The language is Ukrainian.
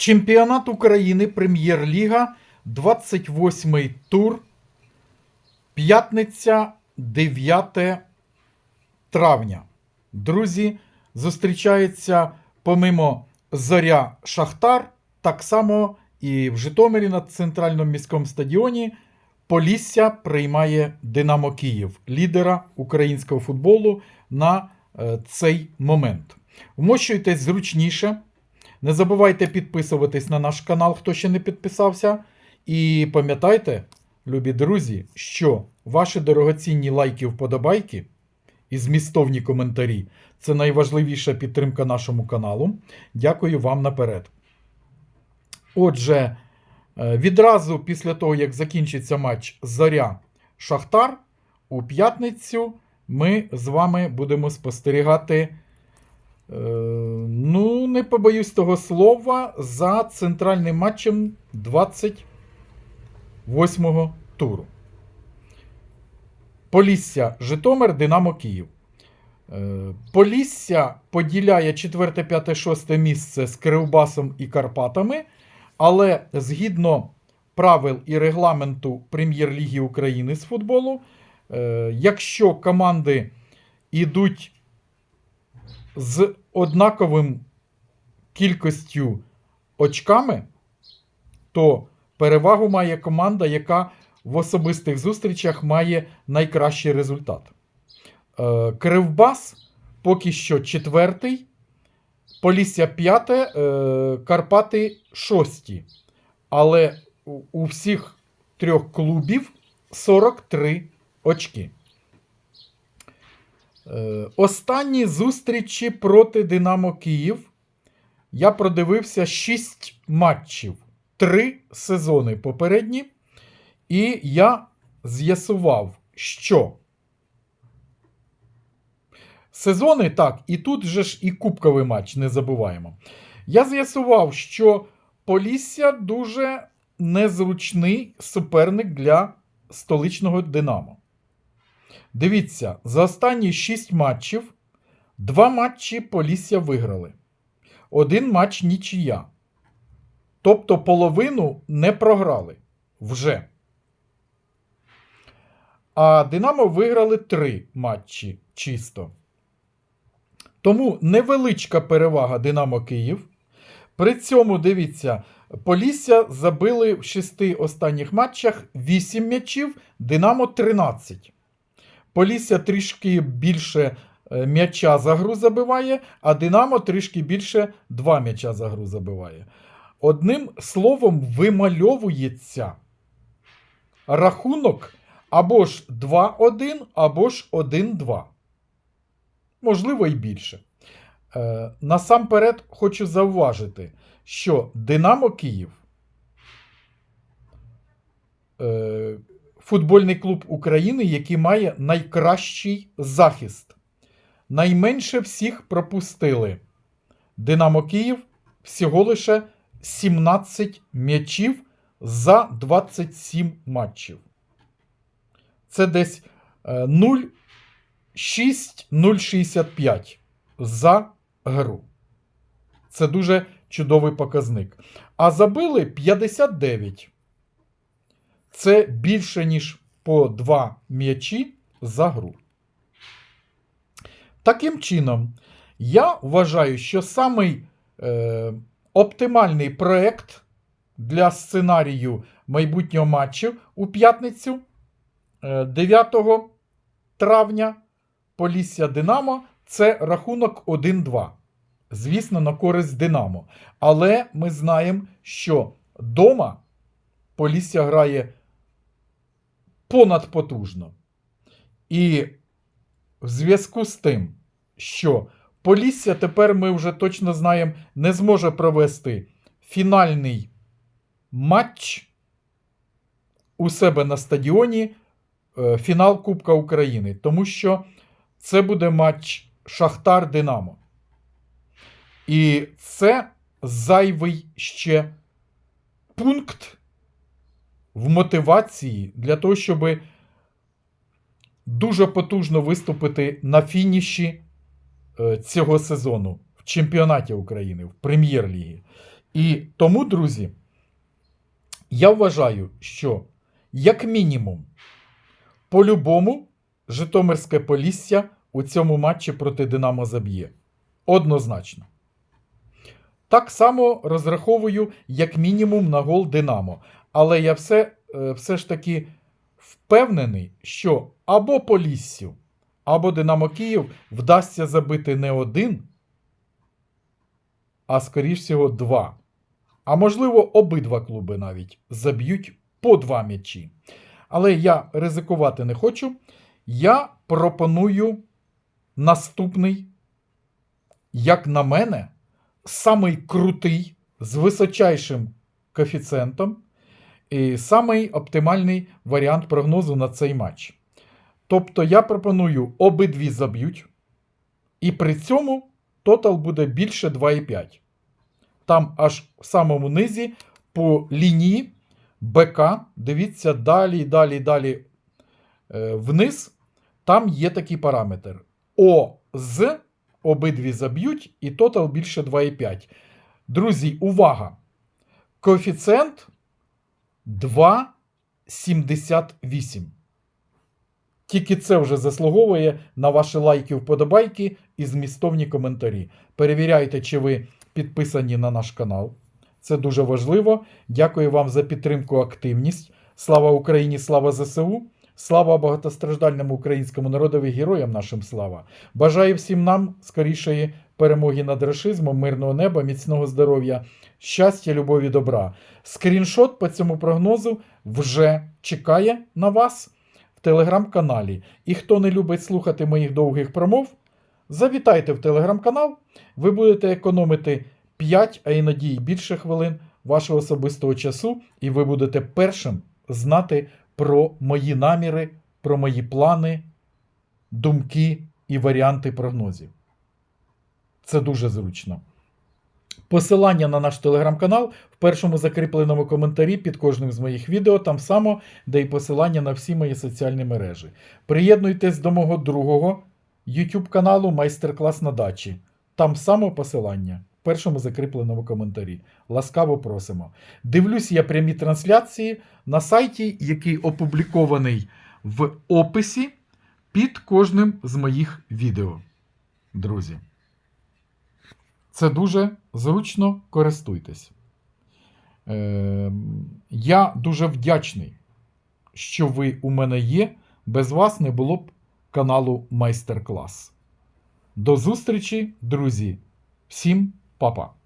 Чемпіонат України Прем'єр-ліга, 28 тур. П'ятниця, 9 травня. Друзі, зустрічається помимо Зоря Шахтар, так само і в Житомирі на центральному міському стадіоні Полісся приймає Динамо Київ, лідера українського футболу на е, цей момент. Вмощуйтесь зручніше. Не забувайте підписуватись на наш канал, хто ще не підписався. І пам'ятайте, любі друзі, що ваші дорогоцінні лайки, вподобайки і змістовні коментарі це найважливіша підтримка нашому каналу. Дякую вам наперед. Отже, е, відразу після того, як закінчиться матч Зоря Шахтар, у п'ятницю ми з вами будемо спостерігати. Е, Ну, не побоюсь того слова, за центральним матчем 28-го туру. Полісся Житомир, Динамо Київ. Е, Полісся поділяє 4, 5, 6 місце з Кривбасом і Карпатами, але згідно правил і регламенту Прем'єр-ліги України з футболу, е, якщо команди йдуть з однаковим кількістю очками, то перевагу має команда, яка в особистих зустрічах має найкращий результат. Е, Кривбас поки що четвертий, Полісся п'яте, е, Карпати шості. Але у- у всіх трьох клубів 43 очки. Е, Останні зустрічі проти Динамо Київ. Я продивився 6 матчів, 3 сезони попередні. І я з'ясував, що сезони так, і тут же ж і кубковий матч, не забуваємо. Я з'ясував, що Полісся дуже незручний суперник для столичного Динамо. Дивіться, за останні 6 матчів два матчі Полісся виграли. Один матч нічия. Тобто половину не програли вже. А Динамо виграли три матчі чисто. Тому невеличка перевага Динамо Київ. При цьому, дивіться, Полісся забили в шести останніх матчах 8 м'ячів, Динамо 13. Полісся трішки більше е, м'яча за гру забиває, а Динамо трішки більше 2 м'яча за гру забиває. Одним словом, вимальовується рахунок або ж 2-1, або ж 1-2. Можливо, і більше. Е, насамперед хочу зауважити, що Динамо Київ е, футбольний клуб України, який має найкращий захист. Найменше всіх пропустили. Динамо Київ всього лише 17 м'ячів за 27 матчів. Це десь е, 0,6-0,65 за гру. Це дуже чудовий показник. А забили 59. Це більше, ніж по 2 м'ячі за гру. Таким чином, я вважаю, що самий е, оптимальний проект для сценарію майбутнього матчу у п'ятницю е, 9 травня Полісся Динамо це рахунок 1-2. Звісно, на користь Динамо. Але ми знаємо, що дома Полісся грає понадпотужно. І в зв'язку з тим, що Полісся тепер ми вже точно знаємо, не зможе провести фінальний матч у себе на стадіоні е, фінал Кубка України, тому що це буде матч Шахтар Динамо. І це зайвий ще пункт в мотивації для того, щоб дуже потужно виступити на фініші е, цього сезону в чемпіонаті України, в прем'єр-лігі. І тому, друзі, я вважаю, що як мінімум, по-любому, Житомирське Полісся у цьому матчі проти Динамо заб'є. Однозначно. Так само розраховую, як мінімум, на гол Динамо. Але я все, е, все ж таки впевнений, що або Поліссю, або Динамо Київ вдасться забити не один, а скоріш всього два. А можливо, обидва клуби навіть заб'ють по два м'ячі. Але я ризикувати не хочу. Я пропоную наступний, як на мене, самий крутий, з височайшим коефіцієнтом, і самий оптимальний варіант прогнозу на цей матч. Тобто я пропоную обидві заб'ють, і при цьому тотал буде більше 2,5. Там аж в самому низі по лінії БК, дивіться далі, далі, далі е, вниз. Там є такий параметр. ОЗ обидві заб'ють, і тотал більше 2,5. Друзі, увага! Коефіцієнт 2,78. Тільки це вже заслуговує на ваші лайки, вподобайки і змістовні коментарі. Перевіряйте, чи ви підписані на наш канал. Це дуже важливо. Дякую вам за підтримку, активність. Слава Україні, слава ЗСУ! Слава багатостраждальному українському народові, героям нашим слава! Бажаю всім нам скорішої перемоги над рашизмом, мирного неба, міцного здоров'я, щастя, любові, добра. Скріншот по цьому прогнозу вже чекає на вас в телеграм-каналі. І хто не любить слухати моїх довгих промов, завітайте в телеграм-канал, ви будете економити 5, а іноді й більше хвилин вашого особистого часу, і ви будете першим знати про мої наміри, про мої плани, думки і варіанти прогнозів. Це дуже зручно. Посилання на наш телеграм-канал в першому закріпленому коментарі під кожним з моїх відео, там само, де й посилання на всі мої соціальні мережі. Приєднуйтесь до мого другого YouTube каналу Майстер-клас на дачі. Там само посилання першому закріпленому коментарі. Ласкаво просимо. Дивлюсь я прямі трансляції на сайті, який опублікований в описі під кожним з моїх відео. Друзі. Це дуже зручно користуйтесь. Е, я дуже вдячний, що ви у мене є. Без вас не було б каналу Майстер-клас. До зустрічі, друзі. Всім па-па.